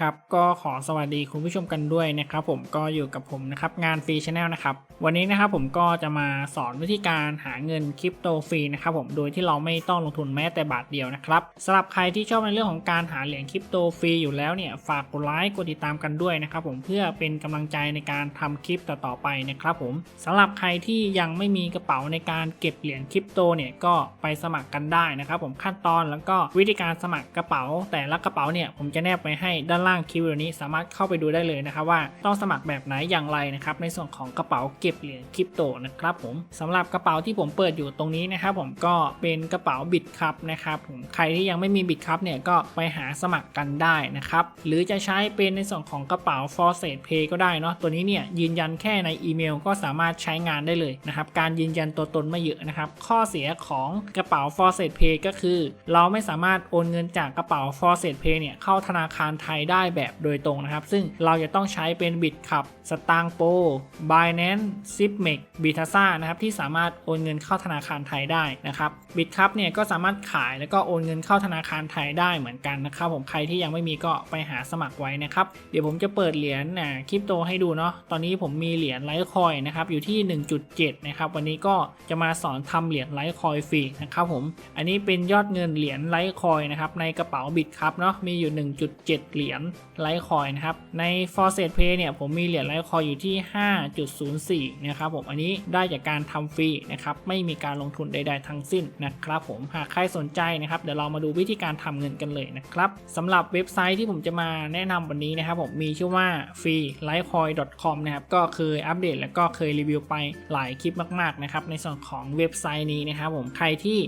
ครับก็ขอสวัสดีคุณผู้ชมกันด้วยนะครับ ผมก็อยู่กับผมนะครับงานฟรีชาแนลนะครับวันนี้นะครับผมก็จะมาสอนวิธีการหาเงินคริปโตฟรีนะครับผมโดยที่เราไม่ต้องลงทุนแม้แต่บาทเดียวนะครับสำหรับใครที่ชอบในเรื่องของการหาเหรียญคริปโตฟรีอยู่แล้วเนี่ยฝากกดไลค์กดติดตามกันด้วยนะครับผมเพื่อเป็นกำลังใจในการทำคลิปต่อๆไปนะครับผมสำหรับใครที่ยังไม่มีกระเป๋าในการเก็บเหรียญคริปโตเนี่ยก็ไปสมัครกันได้นะครับผมขั้นตอนแล้วก็วิธีการสมัครกระเป๋า แต่ละกระเป๋าเนี่ยผมจะแนบไปให้ด้านล่างคลิปวิดีโอนี้สามารถเข้าไปดูได้เลยนะครับว่าต้องสมัครแบบไหนอย่างไรนะครับในส่วนของกระเป๋าเก็บเหรียญคริปโตนะครับผมสำหรับกระเป๋าที่ผมเปิดอยู่ตรงนี้นะครับผมก็เป็นกระเป๋าบิตครับนะครับผมใครที่ยังไม่มีบิตครับเนี่ยก็ไปหาสมัครกันได้นะครับหรือจะใช้เป็นในส่วนของกระเป๋า f o r s e t Pay ก็ได้เนาะตัวนี้เนี่ยยืนยันแค่ในอีเมลก็สามารถใช้งานได้เลยนะครับการยืนยันตัวตนไม่เยอะนะครับข้อเสียของกระเป๋า f o r s e t Pay ก็คือ เราไม่สามารถโอนเงินจากกระเป๋า f o r s e t Pay เนี่ยเข้าธนาคารไทยได้ได้แบบโดยตรงนะครับ ซึ่งเราจะต้องใช้เป็นบิตขับสตางโป Binance s i p m e x b i t a s a นะครับที่สามารถโอนเงินเข้าธนาคารไทยได้นะครับบิตคับเนี่ยก็สามารถขายแล้วก็โอนเงินเข้าธนาคารไทยได้เหมือนกันนะครับผมใครที่ยังไม่มีก็ไปหาสมัครไว้นะครับเดี๋ยวผมจะเปิดเหรียญอ่าคริปโตให้ดูเนาะตอนนี้ผมมีเหรียญไลท์คอยนะครับอยู่ที่ 1.7 นะครับ วันนี้ก็จะมาสอนทำเหรียญไลท์คอยฟรีนะครับผมอันนี้เป็นยอดเงินเหรียญไลท์คอยนะครับในกระเป๋าบิตครับเนาะมีอยู่ 1.7 เหรียญไลท์คอยนะครับ ใน f o r s e t Pay เนี่ยผมมีเหรียญไลท์คอยอยู่ที่ 5.04 นะครับผม อันนี้ได้จากการทำฟรีนะครับ ไม่มีการลงทุนใด ๆ ทั้งสิ้นนะครับผม หากใครสนใจนะครับ เดี๋ยวเรามาดูวิธีการทำเงินกันเลยนะครับสำหรับเว็บไซต์ที่ผมจะมาแนะนำวันนี้นะครับผมมีชื่อว่า freelitecoin.com นะครับ ก็เคยอัปเดตแล้วก็เคยรีวิวไปหลายคลิปมากๆนะครับ ในส่วนของเว็บไซต์นี้นะครับผม ใครที่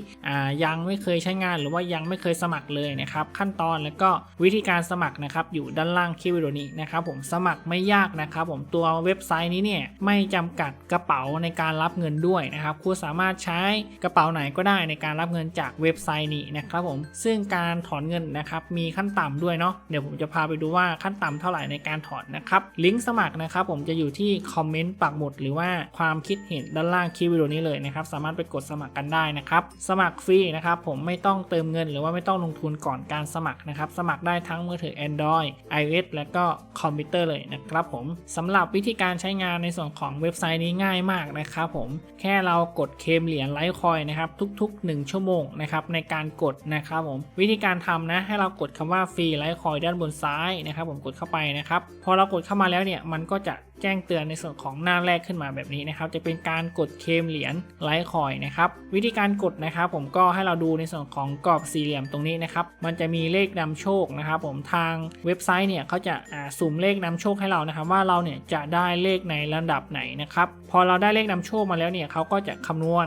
ยังไม่เคยใช้งานหรือว่ายังไม่เคยสมัครเลยนะครับ ขั้นตอนแล้วก็วิธีการสมัครนะครับอยู่ด้านล่างคลิปวิดีโอนี้นะครับผมสมัครไม่ยากนะครับผมตัวเว็บไซต์นี้เนี่ยไม่จำกัดกระเป๋าในการรับเงินด้วยนะครับคุณสามารถใช้กระเป๋าไหนก็ได้ในการรับเงินจากเว็บไซต์นี้นะครับผมซึ่งการถอนเงินนะครับมีขั้นต่ำด้วยเนาะเดี๋ยวผมจะพาไปดูว่าขั้นต่ำเท่าไหร่ในการถอนนะครับลิงก์สมัครนะครับผมจะอยู่ที่คอมเมนต์ปักหมุดหรือว่าความคิดเห็นด้านล่างคลิปวิดีโอนี้เลยนะครับสามารถไปกดสมัครกันได้นะครับสมัครฟรีนะครับผมไม่ต้องเติมเงิน หรือว่าไม่ต้องลงทุนก่อนการสมัครนะครับสมัครได้ทั้งมือถือ Android iOS และก็คอมพิวเตอร์เลยนะครับผมสำหรับวิธีการใช้งานในส่วนของเว็บไซต์นี้ง่ายมากนะครับผมแค่เรากดเคมเหรียญไลท์คอยนะครับทุก ๆ 1 ชั่วโมงนะครับในการกดนะครับผมวิธีการทำนะให้เรากดคำว่าฟรีไลท์คอยด้านบนซ้ายนะครับผมกดเข้าไปนะครับพอเรากดเข้ามาแล้วเนี่ยมันก็จะ แจ้งเตือนในส่วนของหน้าแรกขึ้นมาแบบนี้นะครับ จะเป็นการกดเคมเหรียญไลท์คอยนะครับ วิธีการกดนะครับ ผมก็ให้เราดูในส่วนของกรอบสี่เหลี่ยมตรงนี้นะครับ มันจะมีเลขนำโชคนะครับ ผมทางเว็บไซต์เนี่ยเขาจะสุ่มเลขนำโชคให้เรานะครับ ว่าเราเนี่ยจะได้เลขในระดับไหนนะครับ พอเราได้เลขนำโชคมาแล้วเนี่ยเขาก็จะคำนวณ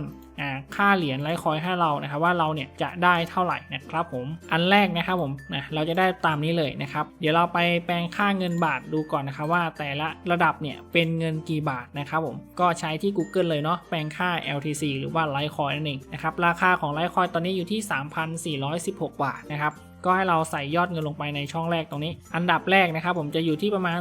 ค่าเหรียญไลท์คอยให้เรานะครับว่าเราเนี่ยจะได้เท่าไหร่นะครับผมอันแรกนะครับผมนะเราจะได้ตามนี้เลยนะครับ เดี๋ยวเราไปแปลงค่าเงินบาทดูก่อนนะครับว่าแต่ละระดับเนี่ยเป็นเงินกี่บาทนะครับผมก็ใช้ที่ Google เลยเนาะแปลงค่า LTC หรือว่าไลท์คอยนั่นเองนะครับราคาของไลท์คอยตอนนี้อยู่ที่ 3,416 บาทนะครับ ก็ให้เราใส่ยอดเงินลงไปในช่องแรกตรงนี้ อันดับแรกนะครับผมจะอยู่ที่ประมาณ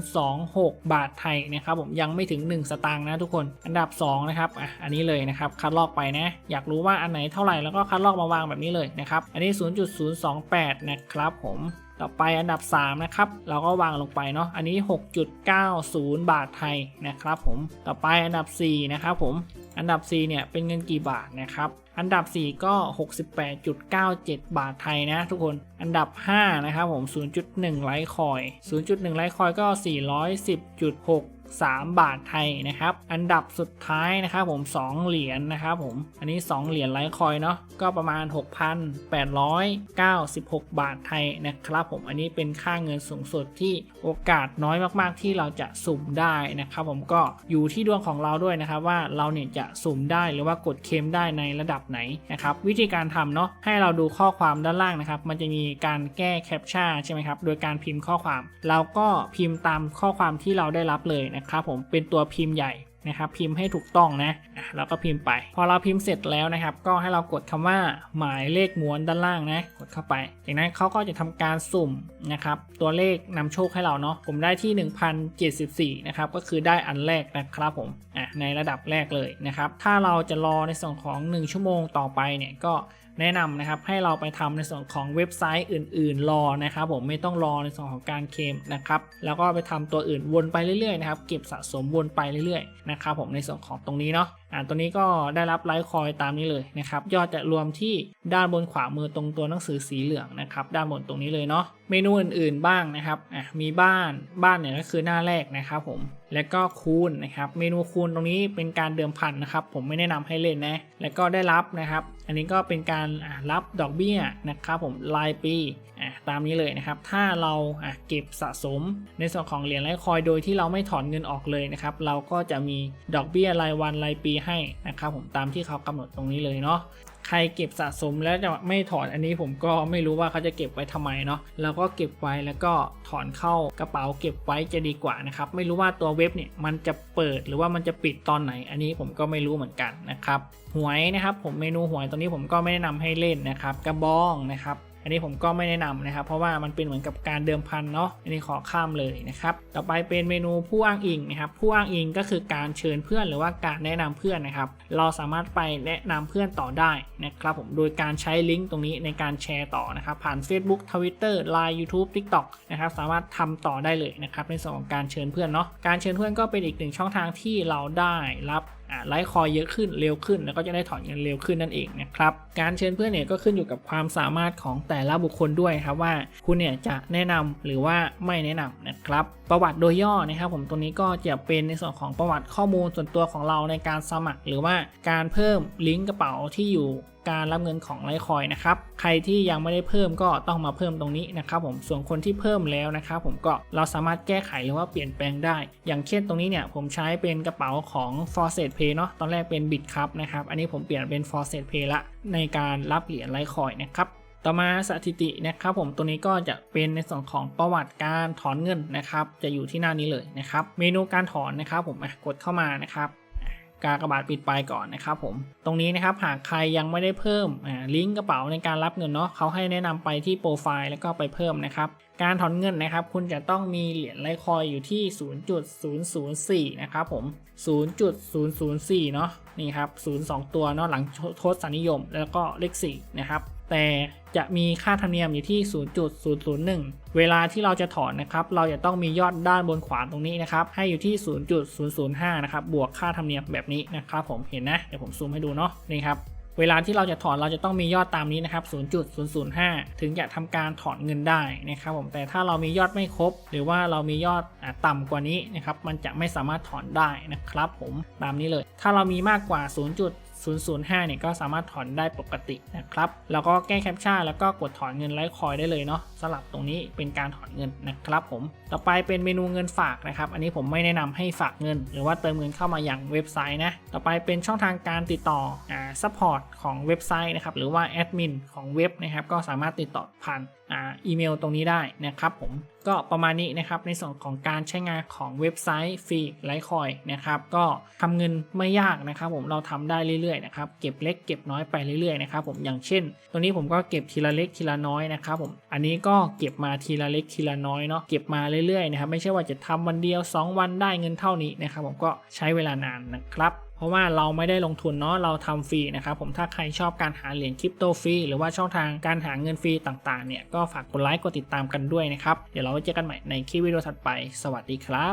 0.026 บาทไทยนะครับผมยังไม่ถึง 1 สตางค์นะทุกคน อันดับ2นะครับอะอันนี้เลยนะครับคัดลอกไปนะ อยากรู้ว่าอันไหนเท่าไหร่แล้วก็คัดลอกมาวางแบบนี้เลยนะครับ อันนี้ 0.028 นะครับผมต่อไปอันดับ 3 นะครับ เราก็วางลงไปเนาะอันนี้ 6.90 บาทไทยนะครับผมต่อไปอันดับ 4 นะครับผม อันดับ 4 เนี่ย เป็นเงินกี่บาทนะครับ อันดับ 4 ก็ 68.97 บาทไทยนะทุกคน อันดับ 5 นะครับผม 0.1 ไลท์คอย 0.1 ไลท์คอยก็ 410.6 3 บาทไทยนะครับ อันดับสุดท้ายนะครับผม 2 เหรียญนนะครับผม อันนี้ 2 เหรียญไลท์คอยเนาะ ก็ประมาณ 6,896 บาทไทยนะครับผม อันนี้เป็นค่าเงินสูงสุดที่โอกาสน้อยมากๆ ที่เราจะสุ่มได้นะครับผมก็อยู่ที่ดวงของเราด้วยนะครับว่าเราเนี่ยจะสุ่มได้หรือว่ากดเคลมได้ในระดับไหนนะครับวิธีการทำเนาะให้เราดูข้อความด้านล่างนะครับ มันจะมีการแก้แคปชั่นใช่ไหมครับ โดยการพิมพ์ข้อความ เราก็พิมพ์ตามข้อความที่เราได้รับเลยนะครับครับผมเป็นตัวพิมพ์ใหญ่นะครับพิมพ์ให้ถูกต้องนะแล้วก็พิมพ์ไป พอเราพิมพ์เสร็จแล้วนะครับ ก็ให้เรากดคำว่าหมายเลขม้วนด้านล่างนะกดเข้าไป จากนั้นเขาก็จะทำการสุ่มนะครับตัวเลขนำโชคให้เราเนาะผมได้ที่ 1074นะครับก็คือได้อันแรกนะครับผมอะในระดับแรกเลยนะครับถ้าเราจะรอในส่วนของ 1 ชั่วโมงต่อไปเนี่ยก็ แนะนำนะครับให้เราไปทำในส่วนของเว็บไซต์อื่น ๆ รอนะครับผมไม่ต้องรอในส่วนของการเคลมนะครับแล้วก็ไปทำตัวอื่นวนไปเรื่อยๆนะครับเก็บสะสมวนไปเรื่อยๆนะครับผมในส่วนของตรงนี้เนาะ อ่าตัวนี้ก็ได้รับไลท์คอยตามนี้เลยนะครับ ยอดจะรวมที่ด้านบนขวามือตรงตัวหนังสือสีเหลืองนะครับ ด้านบนตรงนี้เลยเนาะ เมนูอื่นๆบ้างนะครับ อะมีบ้าน บ้านเนี่ยก็คือหน้าแรกนะครับผม แล้วก็คูณนะครับ เมนูคูณตรงนี้เป็นการเดิมพันนะครับ ผมไม่แนะนำให้เล่นนะ แล้วก็ได้รับนะครับ อันนี้ก็เป็นการรับดอกเบี้ยนะครับผมรายปี อะตามนี้เลยนะครับ ถ้าเราอะเก็บสะสมในส่วนของเหรียญไลท์คอยโดยที่เราไม่ถอนเงินออกเลยนะครับ เราก็จะมีดอกเบี้ยรายวันรายปีให้นะครับผมตามที่เขากำหนดตรงนี้เลยเนาะใครเก็บสะสมแล้วจะไม่ถอนอันนี้ผมก็ไม่รู้ว่าเขาจะเก็บไว้ทำไมเนาะเราก็เก็บไว้แล้วก็ถอนเข้ากระเป๋าเก็บไว้จะดีกว่านะครับไม่รู้ว่าตัวเว็บเนี่ยมันจะเปิดหรือว่ามันจะปิดตอนไหน อันนี้ผมก็ไม่รู้เหมือนกันนะครับหวยนะครับผมเมนูหวยตรงนี้ผมก็ไม่แนะนำให้เล่นนะครับกระบองนะครับ อันนี้ผมก็ไม่แนะนำนะครับ เพราะว่ามันเป็นเหมือนกับการเดิมพันเนาะอันนี้ขอข้ามเลยนะครับต่อไปเป็นเมนูผู้อ้างอิงนะครับผู้อ้างอิงก็คือการเชิญเพื่อนหรือว่าการแนะนำเพื่อนนะครับ เราสามารถไปแนะนำเพื่อนต่อได้นะครับผมโดยการใช้ลิงก์ตรงนี้ในการแชร์ต่อนะครับ ผ่าน Facebook Twitter Line YouTube TikTok นะครับสามารถทำต่อได้เลยนะครับในส่วนของการเชิญเพื่อนเนาะการเชิญเพื่อนก็เป็นอีกหนึ่งช่องทางที่เราได้รับ ไลฟ์คอยเยอะขึ้นเร็วขึ้น แล้วก็จะได้ถอนเงินเร็วขึ้นนั่นเองนะครับการเชิญเพื่อนเนี่ยก็ขึ้นอยู่กับความสามารถของแต่ละบุคคลด้วยครับว่าคุณเนี่ยจะแนะนำหรือว่าไม่แนะนำนะครับประวัติโดยย่อนะครับผมตรงนี้ก็จะเป็นในส่วนของประวัติข้อมูลส่วนตัวของเราในการสมัคร หรือว่าการเพิ่มลิงก์กระเป๋าที่อยู่ การรับเงินของไลคอยนะครับใครที่ยังไม่ได้เพิ่มก็ต้องมาเพิ่มตรงนี้นะครับผมส่วนคนที่เพิ่มแล้วนะครับผมก็เราสามารถแก้ไขหรือว่าเปลี่ยนแปลงได้ อย่างเช่นตรงนี้เนี่ยผมใช้เป็นกระเป๋าของ f o r s e t Pay เนาะตอนแรกเป็น Bit ครับนะครับอันนี้ผมเปลี่ยนเป็น f o r s e t Pay ละในการรับเหรียญไลคอยนะครับต่อมาสถิตินะครับผมตัวนี้ก็จะเป็นในส่วนของประวัติการถอนเงินนะครับ จะอยู่ที่หน้านี้เลยนะครับ เมนูการถอนนะครับผมกดเข้ามานะครับ กากระบาดปิดไปก่อนนะครับผม ตรงนี้นะครับหากใครยังไม่ได้เพิ่มลิงก์กระเป๋าในการรับเงินเนาะเขาให้แนะนำไปที่โปรไฟล์แล้วก็ไปเพิ่มนะครับ การถอนเงินนะครับ คุณจะต้องมีเหรียญไลคอยอยู่ที่ 0.004 นะครับผม 0.004 เนาะนี่ครับ 02 ตัวเนาะหลังทศนิยมแล้วก็เลข4นะครับ แต่จะมีค่าธรรมเนียมอยู่ที่ 0.001 เวลาที่เราจะถอนนะครับ เราจะต้องมียอดด้านบนขวาตรงนี้นะครับ ให้อยู่ที่ 0.005 นะครับ บวกค่าธรรมเนียมแบบนี้นะครับ ผมเห็นนะ เดี๋ยวผมซูมให้ดูเนาะ นี่ครับ เวลาที่เราจะถอนเราจะต้องมียอดตามนี้นะครับ 0.005 ถึงจะทำการถอนเงินได้นะครับผม แต่ถ้าเรามียอดไม่ครบ หรือว่าเรามียอดอะต่ำกว่านี้นะครับ มันจะไม่สามารถถอนได้นะครับ ผม ตามนี้เลย ถ้าเรามีมากกว่า 0. 005เนี่ยก็สามารถถอนได้ปกตินะครับ แล้วก็แก้แคปชั่นแล้วก็กดถอนเงินไลท์คอยได้เลยเนาะสลับตรงนี้เป็นการถอนเงินนะครับผม ต่อไปเป็นเมนูเงินฝากนะครับ อันนี้ผมไม่แนะนำให้ฝากเงิน หรือว่าเติมเงินเข้ามาอย่างเว็บไซต์นะ ต่อไปเป็นช่องทางการติดต่ออ่าซัพพอร์ตของเว็บไซต์นะครับ หรือว่าแอดมินของเว็บนะครับ ก็สามารถติดต่อผ่านอ่าอีเมลตรงนี้ได้นะครับผมก็ประมาณนี้นะครับในส่วนของการใช้งานของเว็บไซต์ฟรีไลท์คอยนะครับก็ทำเงินไม่ยากนะครับ ผมเราทำได้เรื่อยๆนะครับเก็บเล็กเก็บน้อยไปเรื่อยๆนะครับผมอย่างเช่นตรงนี้ผมก็เก็บทีละเล็กทีละน้อยนะครับผมอันนี้ก็เก็บมาทีละเล็กทีละน้อยเนาะเก็บมาเรื่อยๆนะครับไม่ใช่ว่าจะทำวันเดียว 2 วันได้เงินเท่านี้นะครับผมก็ใช้เวลานานนะครับเพราะว่าเราไม่ได้ลงทุนเนาะเราทำฟรีนะครับผมถ้าใครชอบการหาเหรียญคริปโตฟรีหรือว่าช่องทางการหาเงินฟรีต่างๆเนี่ยก็ฝากกดไลค์กดติดตามกันด้วยนะครับ เดี๋ยวเราไว้เจอกันใหม่ในคลิปวิดีโอถัดไป สวัสดีครับ